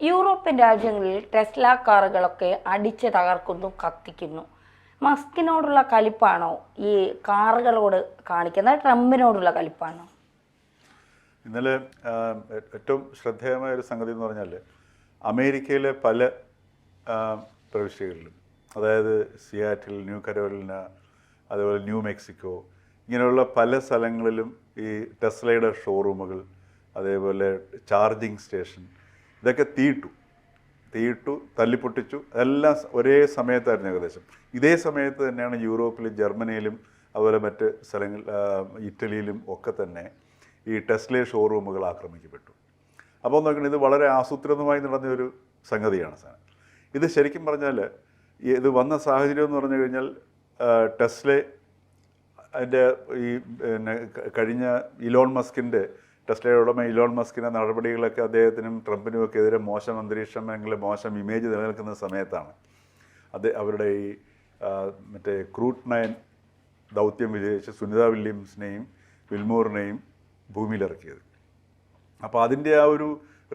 European രാജ്യങ്ങളിൽ Tesla കാറുകളൊക്കെ അടിച്ച് തകർക്കുന്നു കത്തിക്കുന്നു. മസ്കിനോടുള്ള കലിപ്പാണോ ഈ കാറുകളോട് കാണിക്കുന്നത്? ട്രംപിനോടുള്ള കലിപ്പാണോ? ഇന്നലെ ഏറ്റവും ശ്രദ്ധേയമായ ഒരു സംഗതി എന്ന് പറഞ്ഞാൽ അമേരിക്കയിലെ പല പ്രവിശ്യകളിലും അതായത് സിയാറ്റിൽ ന്യൂ കരോലിന അതേപോലെ ന്യൂ മെക്സിക്കോ ഇങ്ങനെയുള്ള പല സ്ഥലങ്ങളിലും ഈ ടെസ്ലയുടെ ഷോറൂമുകൾ അതേപോലെ ചാർജിങ് സ്റ്റേഷൻ ഇതൊക്കെ തീയിട്ടു. തീയിട്ടു തല്ലിപ്പൊട്ടിച്ചു എല്ലാം ഒരേ സമയത്തായിരുന്നു ഏകദേശം. ഇതേ സമയത്ത് തന്നെയാണ് യൂറോപ്പിലും ജർമ്മനിയിലും അതുപോലെ മറ്റ് സ്ഥലങ്ങൾ ഇറ്റലിയിലും ഒക്കെ തന്നെ ഈ ടെസ്ലെ ഷോറൂമുകൾ ആക്രമിക്കപ്പെട്ടു. അപ്പോൾ നോക്കണം ഇത് വളരെ ആസൂത്രിതമായി നടന്ന ഒരു സംഗതിയാണ് സാധനം ഇത് ശരിക്കും പറഞ്ഞാൽ ഇത് വന്ന സാഹചര്യം എന്ന് പറഞ്ഞു കഴിഞ്ഞാൽ ടെസ്ലെ അതിന്റെ ഈ പിന്നെ കഴിഞ്ഞ ഇലോൺ മസ്കിന്റെ ടെസ്ലയുടെ ഉടമ ഇലോൺ മസ്കിന്റെ നടപടികളൊക്കെ അദ്ദേഹത്തിനും ട്രംപിനും ഒക്കെ എതിരെ മോശം അന്തരീക്ഷം അല്ലെങ്കിൽ മോശം ഇമേജ് നിലനിൽക്കുന്ന സമയത്താണ്. അത് അവരുടെ ഈ മറ്റേ ക്രൂട്ട് നയൻ ദൗത്യം വിജയിച്ച് സുനിത വില്യംസിനെയും വിൽമോറിനെയും ഭൂമിയിലിറക്കിയത്. അപ്പോൾ അതിന്റെ ആ ഒരു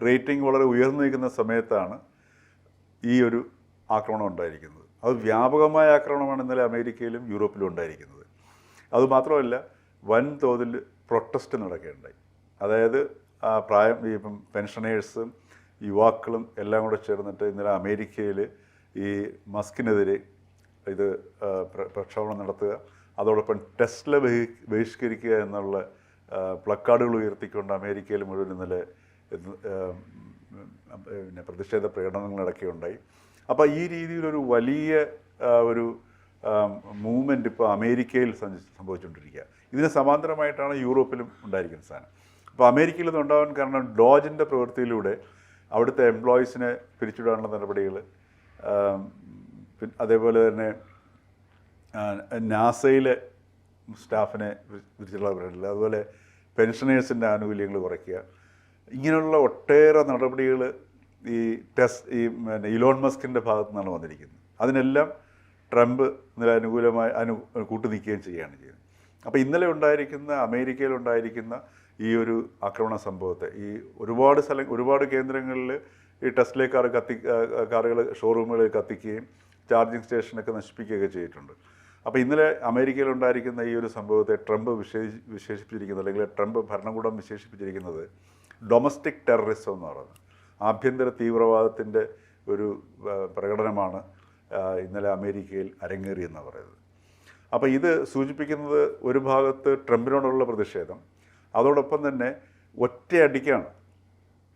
റേറ്റിംഗ് വളരെ ഉയർന്നു നിൽക്കുന്ന സമയത്താണ് ഈ ഒരു ആക്രമണം ഉണ്ടായിരിക്കുന്നത്. അത് വ്യാപകമായ ആക്രമണമാണ് ഇന്നലെ അമേരിക്കയിലും യൂറോപ്പിലും ഉണ്ടായിരിക്കുന്നത്. അതുമാത്രമല്ല വൻതോതിൽ പ്രൊട്ടസ്റ്റ് നടക്കുകയുണ്ടായി. അതായത് ആ പ്രായം ഈ പെൻഷനേഴ്സും യുവാക്കളും എല്ലാം കൂടെ ചേർന്നിട്ട് ഇന്നലെ അമേരിക്കയിൽ ഈ മസ്കിനെതിരെ ഇത് പ്രക്ഷോഭണം നടത്തുക. അതോടൊപ്പം ടെസ്ല ബഹി ബഹിഷ്കരിക്കുക എന്നുള്ള പ്ലക്കാർഡുകൾ ഉയർത്തിക്കൊണ്ട് അമേരിക്കയിൽ മുഴുവൻ ഇന്നലെ പിന്നെ പ്രതിഷേധ പ്രകടനങ്ങൾ ഉണ്ടായി. അപ്പോൾ ഈ രീതിയിലൊരു വലിയ ഒരു മൂവ്മെന്റ് ഇപ്പോൾ അമേരിക്കയിൽ സംഭവിച്ചുകൊണ്ടിരിക്കുക. ഇതിന് സമാന്തരമായിട്ടാണ് യൂറോപ്പിലും ഉണ്ടായിരിക്കുന്ന സാധനം. അപ്പോൾ അമേരിക്കയിൽ ഇത് ഉണ്ടാവാൻ കാരണം ഡോജിന്റെ പ്രവൃത്തിയിലൂടെ അവിടുത്തെ എംപ്ലോയീസിനെ പിരിച്ചുവിടാനുള്ള നടപടികൾ അതേപോലെ തന്നെ നാസയിലെ സ്റ്റാഫിനെ പിരിച്ചുള്ള പരിപാടികൾ അതുപോലെ പെൻഷനേഴ്സിന്റെ ആനുകൂല്യങ്ങൾ കുറയ്ക്കുക. ഇങ്ങനെയുള്ള ഒട്ടേറെ നടപടികൾ ഈ ടെസ് ഈ പിന്നെ ഇലോൺ മസ്കിന്റെ ഭാഗത്തു നിന്നാണ് വന്നിരിക്കുന്നത്. അതിനെല്ലാം ട്രംപ് ഇന്നലെ അനുകൂലമായി അനു കൂട്ടു നിൽക്കുകയും ചെയ്യുകയാണ് ചെയ്യുന്നത്. അപ്പോൾ ഇന്നലെ ഉണ്ടായിരിക്കുന്ന അമേരിക്കയിൽ ഉണ്ടായിരിക്കുന്ന ഈ ഒരു ആക്രമണ സംഭവത്തെ. ഈ ഒരുപാട് സ്ഥലം ഒരുപാട് കേന്ദ്രങ്ങളിൽ ഈ ടെസ്റ്റിലെ കാർ കത്തി കാറുകൾ ഷോറൂമുകൾ കത്തിക്കുകയും ചാർജിങ് സ്റ്റേഷനൊക്കെ നശിപ്പിക്കുകയൊക്കെ ചെയ്തിട്ടുണ്ട്. അപ്പോൾ ഇന്നലെ അമേരിക്കയിൽ ഉണ്ടായിരിക്കുന്ന ഈ ഒരു സംഭവത്തെ ട്രംപ് വിശേഷി വിശേഷിപ്പിച്ചിരിക്കുന്നത് അല്ലെങ്കിൽ ട്രംപ് ഭരണകൂടം വിശേഷിപ്പിച്ചിരിക്കുന്നത് ഡൊമസ്റ്റിക് ടെററിസം എന്ന് പറയുന്നത്. ആഭ്യന്തര തീവ്രവാദത്തിന്റെ ഒരു പ്രകടനമാണ് ഇന്നലെ അമേരിക്കയിൽ അരങ്ങേറിയെന്ന് പറയുന്നത്. അപ്പോൾ ഇത് സൂചിപ്പിക്കുന്നത് ഒരു ഭാഗത്ത് ട്രംപിനോടുള്ള പ്രതിഷേധം അതോടൊപ്പം തന്നെ ഒറ്റയടിക്കാണ്.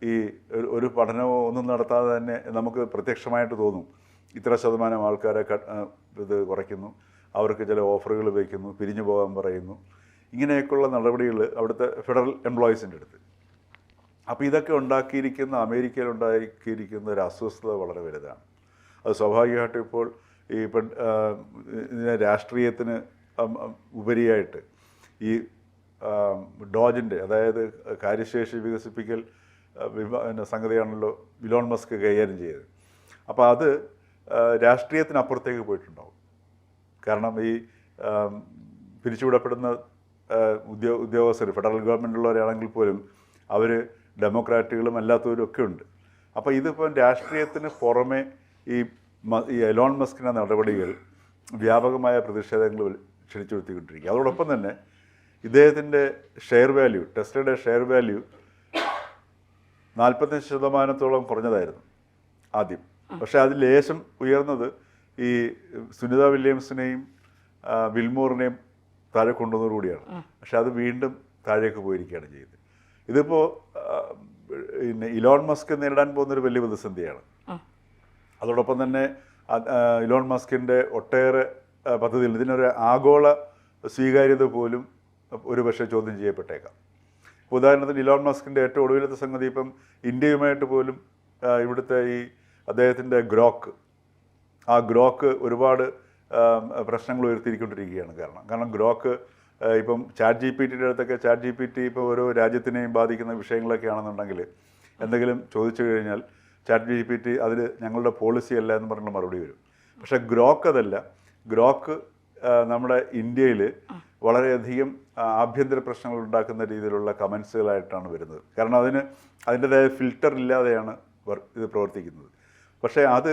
ഈ ഒരു- പഠനമോ ഒന്നും നടത്താതെ തന്നെ നമുക്ക് പ്രത്യക്ഷമായിട്ട് തോന്നും. ഇത്ര ശതമാനം ആൾക്കാരെ ഇത് കുറയ്ക്കുന്നു. അവർക്ക് ചില ഓഫറുകൾ വയ്ക്കുന്നു പിരിഞ്ഞു പോകാൻ പറയുന്നു. ഇങ്ങനെയൊക്കെയുള്ള നടപടികൾ അവിടുത്തെ ഫെഡറൽ എംപ്ലോയീസിന്റെ അടുത്ത്. അപ്പോൾ ഇതൊക്കെ ഉണ്ടാക്കിയിരിക്കുന്ന അമേരിക്കയിൽ ഉണ്ടാക്കിയിരിക്കുന്ന ഒരു അസ്വസ്ഥത വളരെ വലുതാണ്. അത് സ്വാഭാവികമായിട്ടും ഇപ്പോൾ ഈ രാഷ്ട്രീയത്തിന് ഉപരിയായിട്ട് ഈ ഡോജിന്റെ അതായത് കാര്യശേഷി വികസിപ്പിക്കൽ സംഗതിയാണല്ലോ ഇലോൺ മസ്ക് കൈകാര്യം ചെയ്തത്. അപ്പോൾ അത് രാഷ്ട്രീയത്തിനപ്പുറത്തേക്ക് പോയിട്ടുണ്ടാവും. കാരണം ഈ പിരിച്ചുവിടപ്പെടുന്ന ഉദ്യോ ഉദ്യോഗസ്ഥർ ഫെഡറൽ ഗവൺമെന്റുള്ളവരാണെങ്കിൽ പോലും അവർ ഡെമോക്രാറ്റുകളും അല്ലാത്തവരും ഒക്കെ ഉണ്ട്. അപ്പോൾ ഇതിപ്പം രാഷ്ട്രീയത്തിന് പുറമെ ഈ ഈ എലോൺ മസ്കിന്റെ നടപടികൾ വ്യാപകമായ പ്രതിഷേധങ്ങൾ ക്ഷണിച്ചു വരുത്തിക്കൊണ്ടിരിക്കുക അതോടൊപ്പം തന്നെ ഇദ്ദേഹത്തിന്റെ ഷെയർ വാല്യൂ ടെസ്ലയുടെ ഷെയർ വാല്യൂ നാൽപ്പത്തഞ്ച് ശതമാനത്തോളം കുറഞ്ഞതായിരുന്നു ആദ്യം. പക്ഷേ അത് ലേശം ഉയർന്നത് ഈ സുനിത വില്യംസിനെയും വിൽമോറിനെയും താഴെ കൊണ്ടുവന്നതോടുകൂടിയാണ് പക്ഷെ അത് വീണ്ടും താഴേക്ക് പോയിരിക്കുകയാണ് ചെയ്തത്. ഇതിപ്പോൾ പിന്നെ ഇലോൺ മസ്ക് നേരിടാൻ പോകുന്ന ഒരു വലിയ പ്രതിസന്ധിയാണ്. അതോടൊപ്പം തന്നെ ഇലോൺ മസ്കിന്റെ ഒട്ടേറെ പദ്ധതികൾ ഇതിനൊരു ആഗോള സ്വീകാര്യത പോലും ഒരു പക്ഷേ ചോദ്യം ചെയ്യപ്പെട്ടേക്കാം. ഉദാഹരണത്തിന് ഇലോൺ മസ്കിന്റെ ഏറ്റവും ഒടുവിലത്തെ സംഗതി ഇപ്പം ഇന്ത്യയുമായിട്ട് പോലും ഇവിടുത്തെ ഈ അദ്ദേഹത്തിന്റെ ഗ്രോക്ക് ആ ഗ്രോക്ക് ഒരുപാട് പ്രശ്നങ്ങൾ ഉയർത്തിയിരിക്കൊണ്ടിരിക്കുകയാണ് കാരണം. കാരണം ഗ്രോക്ക് ഇപ്പം ചാറ്റ് ജി പി ടിയുടെ അടുത്തൊക്കെ ചാറ്റ് ജി പി ടി ഇപ്പോൾ ഓരോ രാജ്യത്തിനെയും ബാധിക്കുന്ന വിഷയങ്ങളൊക്കെ ആണെന്നുണ്ടെങ്കിൽ എന്തെങ്കിലും ചോദിച്ചു കഴിഞ്ഞാൽ ചാറ്റ് ജി പി ടി അതിൽ ഞങ്ങളുടെ പോളിസി അല്ല എന്ന് പറഞ്ഞ മറുപടി വരും. പക്ഷേ ഗ്രോക്ക് അതല്ല. ഗ്രോക്ക് നമ്മുടെ ഇന്ത്യയിൽ വളരെയധികം ആഭ്യന്തര പ്രശ്നങ്ങൾ ഉണ്ടാക്കുന്ന രീതിയിലുള്ള കമൻസുകളായിട്ടാണ് വരുന്നത്. കാരണം അതിന് അതിന്റെതായ ഫിൽട്ടർ ഇല്ലാതെയാണ് ഇത് പ്രവർത്തിക്കുന്നത്. പക്ഷേ അത്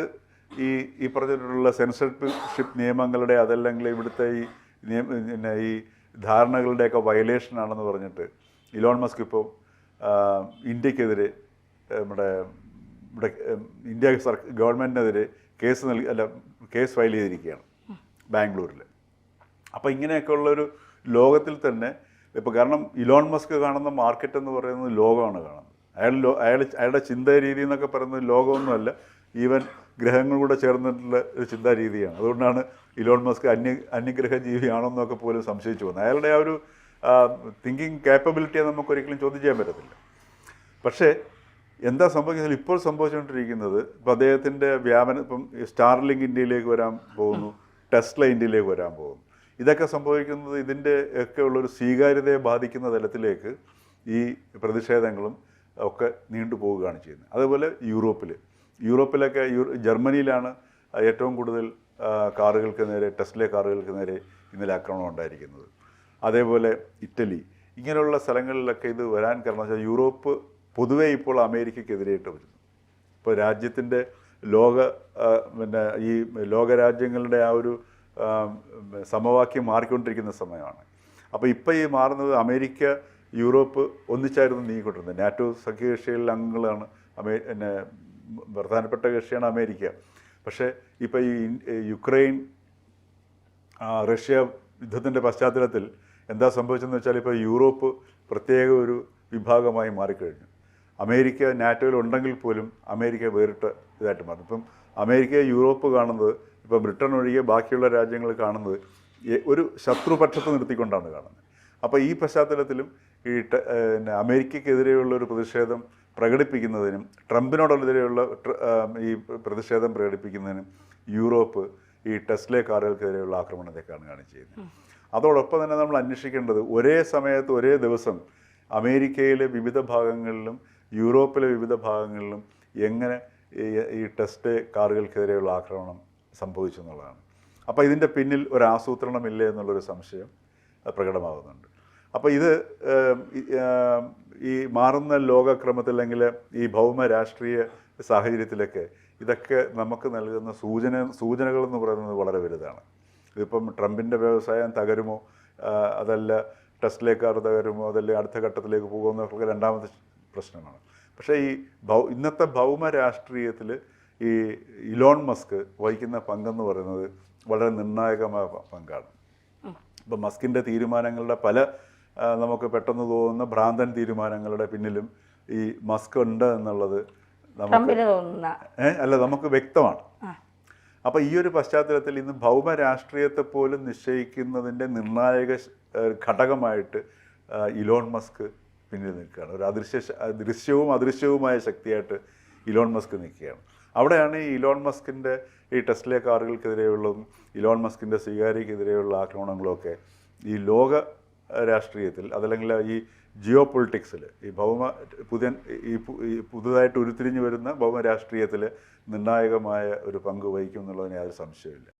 ഈ ഈ പറഞ്ഞിട്ടുള്ള സെൻസർഷിപ്പ് നിയമങ്ങളുടെ അതല്ലെങ്കിൽ ഇവിടുത്തെ ഈ നിയമ പിന്നെ ഈ ധാരണകളുടെയൊക്കെ വയലേഷൻ ആണെന്ന് പറഞ്ഞിട്ട് ഇലോൺ മസ്ക് ഇപ്പോൾ ഇന്ത്യക്കെതിരെ നമ്മുടെ ഇവിടെ ഇന്ത്യ സർ ഗവൺമെന്റിനെതിരെ കേസ് നൽകി അല്ല കേസ് ഫയൽ ചെയ്തിരിക്കുകയാണ് ബാംഗ്ലൂരിൽ അപ്പോൾ ഇങ്ങനെയൊക്കെ ഉള്ളൊരു ലോകത്തിൽ തന്നെ ഇപ്പോൾ കാരണം ഇലോൺ മസ്ക് കാണുന്ന മാർക്കറ്റ് എന്ന് പറയുന്നത് ലോകമാണ് കാണുന്നത്. അയാൾ ലോ അയാൾ അയാളുടെ ചിന്താ രീതി എന്നൊക്കെ പറയുന്നത് ലോകമൊന്നുമല്ല. ഈവൻ ഗ്രഹങ്ങൾ കൂടെ ചേർന്നിട്ടുള്ള ഒരു ചിന്താ രീതിയാണ് അതുകൊണ്ടാണ് ഇലോൺ മസ്ക് അന്യ അന്യഗ്രഹ ജീവിയാണെന്നൊക്കെ പോലും സംശയിച്ചു പോകുന്നത്. അയാളുടെ ആ ഒരു തിങ്കിങ് കാപ്പബിലിറ്റിയെ നമുക്ക് ഒരിക്കലും ചോദ്യം ചെയ്യാൻ പറ്റത്തില്ല. പക്ഷേ എന്താ സംഭവിക്കുന്നത്? ഇപ്പോൾ സംഭവിച്ചുകൊണ്ടിരിക്കുന്നത് ഇപ്പം അദ്ദേഹത്തിന്റെ വ്യാപനം ഇപ്പം സ്റ്റാർലിങ്ക് ഇന്ത്യയിലേക്ക് വരാൻ പോകുന്നു ടെസ്ല ഇന്ത്യയിലേക്ക് വരാൻ പോകുന്നു. ഇതൊക്കെ സംഭവിക്കുന്നത് ഇതിന്റെ ഒക്കെ ഉള്ളൊരു സ്വീകാര്യതയെ ബാധിക്കുന്ന തലത്തിലേക്ക് ഈ പ്രതിഷേധങ്ങളും ഒക്കെ നീണ്ടു പോവുകയാണ് ചെയ്യുന്നത്. അതുപോലെ യൂറോപ്പിൽ യൂറോപ്പിലൊക്കെ ജർമ്മനിയിലാണ് ഏറ്റവും കൂടുതൽ കാറുകൾക്ക് നേരെ ടെസ്റ്റിലെ കാറുകൾക്ക് നേരെ ഇന്നലെ ആക്രമണം ഉണ്ടായിരിക്കുന്നത്. അതേപോലെ ഇറ്റലി. ഇങ്ങനെയുള്ള സ്ഥലങ്ങളിലൊക്കെ ഇത് വരാൻ കാരണം വെച്ചാൽ യൂറോപ്പ് പൊതുവേ ഇപ്പോൾ അമേരിക്കയ്ക്കെതിരെയിട്ട് വരുന്നു. ഇപ്പോൾ രാജ്യത്തിന്റെ ലോക പിന്നെ ഈ ലോകരാജ്യങ്ങളുടെ ആ ഒരു സമവാക്യം മാറിക്കൊണ്ടിരിക്കുന്ന സമയമാണ്. അപ്പോൾ ഇപ്പോൾ ഈ മാറുന്നത് അമേരിക്ക യൂറോപ്പ് ഒന്നിച്ചായിരുന്നു നീങ്ങിക്കൊണ്ടിരുന്നത്. നാറ്റോ സഖ്യകക്ഷികളിൽ അംഗങ്ങളാണ് അമേ പിന്നെ പ്രധാനപ്പെട്ട കക്ഷിയാണ് അമേരിക്ക. പക്ഷേ ഇപ്പോൾ ഈ യുക്രൈൻ റഷ്യ യുദ്ധത്തിന്റെ പശ്ചാത്തലത്തിൽ എന്താ സംഭവിച്ചതെന്ന് വെച്ചാൽ ഇപ്പോൾ യൂറോപ്പ് പ്രത്യേക ഒരു വിഭാഗമായി മാറിക്കഴിഞ്ഞു. അമേരിക്ക നാറ്റോയിൽ ഉണ്ടെങ്കിൽ പോലും അമേരിക്ക വേറിട്ട ഇതായിട്ട് മാറും. ഇപ്പം അമേരിക്ക യൂറോപ്പ് കാണുന്നത് ഇപ്പം ബ്രിട്ടൻ ഒഴികെ ബാക്കിയുള്ള രാജ്യങ്ങൾ കാണുന്നത് ഒരു ശത്രുപക്ഷത്ത് നിർത്തിക്കൊണ്ടാണ് കാണുന്നത്. അപ്പോൾ ഈ പശ്ചാത്തലത്തിലും ഈ പിന്നെ അമേരിക്കക്കെതിരെയുള്ള ഒരു പ്രതിഷേധം പ്രകടിപ്പിക്കുന്നതിനും ട്രംപിനോടെതിരെയുള്ള ട്ര- ഈ പ്രതിഷേധം പ്രകടിപ്പിക്കുന്നതിനും യൂറോപ്പ് ഈ ടെസ്ലെ കാറുകൾക്കെതിരെയുള്ള ആക്രമണത്തെക്കാണ് കാണിച്ചിരുന്നത് അതോടൊപ്പം തന്നെ നമ്മൾ അന്വേഷിക്കേണ്ടത് ഒരേ സമയത്ത് ഒരേ ദിവസം അമേരിക്കയിലെ വിവിധ ഭാഗങ്ങളിലും യൂറോപ്പിലെ വിവിധ ഭാഗങ്ങളിലും എങ്ങനെ ഈ ടെസ്റ്റ് കാറുകൾക്കെതിരെയുള്ള ആക്രമണം സംഭവിച്ചു എന്നുള്ളതാണ്. അപ്പോൾ ഇതിന്റെ പിന്നിൽ ഒരു ആസൂത്രണമില്ലേ എന്നുള്ളൊരു സംശയം പ്രകടമാകുന്നുണ്ട്. അപ്പോൾ ഇത് ഈ- മാറുന്ന ലോകക്രമത്തിൽ അല്ലെങ്കിൽ ഈ ഭൗമ രാഷ്ട്രീയ സാഹചര്യത്തിലൊക്കെ ഇതൊക്കെ നമുക്ക് നൽകുന്ന സൂചന സൂചനകൾ എന്ന് പറയുന്നത് വളരെ വലുതാണ്. ഇതിപ്പം ട്രംപിന്റെ വ്യവസായം തകരുമോ? അതല്ല ടെസ്റ്റിലേക്കാർ കാർ തകരുമോ? അതല്ല അടുത്ത ഘട്ടത്തിലേക്ക് പോകുമോ? എന്നൊക്കെ രണ്ടാമത്തെ പ്രശ്നമാണ്. പക്ഷേ ഈ ഭൗ ഇന്നത്തെ ഭൗമ രാഷ്ട്രീയത്തിൽ ഈ ഇലോൺ മസ്ക് വഹിക്കുന്ന പങ്കെന്ന് പറയുന്നത് വളരെ നിർണായകമായ പങ്കാണ്. ഇപ്പം മസ്കിന്റെ തീരുമാനങ്ങളുടെ പല നമുക്ക് പെട്ടെന്ന് തോന്നുന്ന ഭ്രാന്തൻ തീരുമാനങ്ങളുടെ പിന്നിലും ഈ മസ്ക് ഉണ്ട് എന്നുള്ളത് നമുക്ക് അല്ല നമുക്ക് വ്യക്തമാണ്. അപ്പം അപ്പോൾ ഈ ഒരു പശ്ചാത്തലത്തിൽ ഇന്ന് ഭൗമ രാഷ്ട്രീയത്തെ പോലും നിശ്ചയിക്കുന്നതിന്റെ നിർണായക ഘടകമായിട്ട് ഇലോൺ മസ്ക് പിന്നിൽ നിൽക്കുകയാണ്. ഒരു അദൃശ്യ ദൃശ്യവും അദൃശ്യവുമായ ശക്തിയായിട്ട് ഇലോൺ മസ്ക് നിൽക്കുകയാണ്. അവിടെയാണ് ഈ ഇലോൺ മസ്കിന്റെ ഈ ടെസ്റ്റിലെ കാറുകൾക്കെതിരെയുള്ളതും ഇലോൺ മസ്കിന്റെ സ്വീകാര്യക്കെതിരെയുള്ള ആക്രമണങ്ങളൊക്കെ ഈ ലോക രാഷ്ട്രീയത്തിൽ അതല്ലെങ്കിൽ ഈ ജിയോ പൊളിറ്റിക്സിൽ ഈ ഭൗമ പുതിയ ഈ പുതുതായിട്ട് ഉരുത്തിരിഞ്ഞു വരുന്ന ഭൗമ രാഷ്ട്രീയത്തിൽ നിർണായകമായ ഒരു പങ്ക് വഹിക്കും എന്നുള്ളതിന് യാതൊരു സംശയമില്ല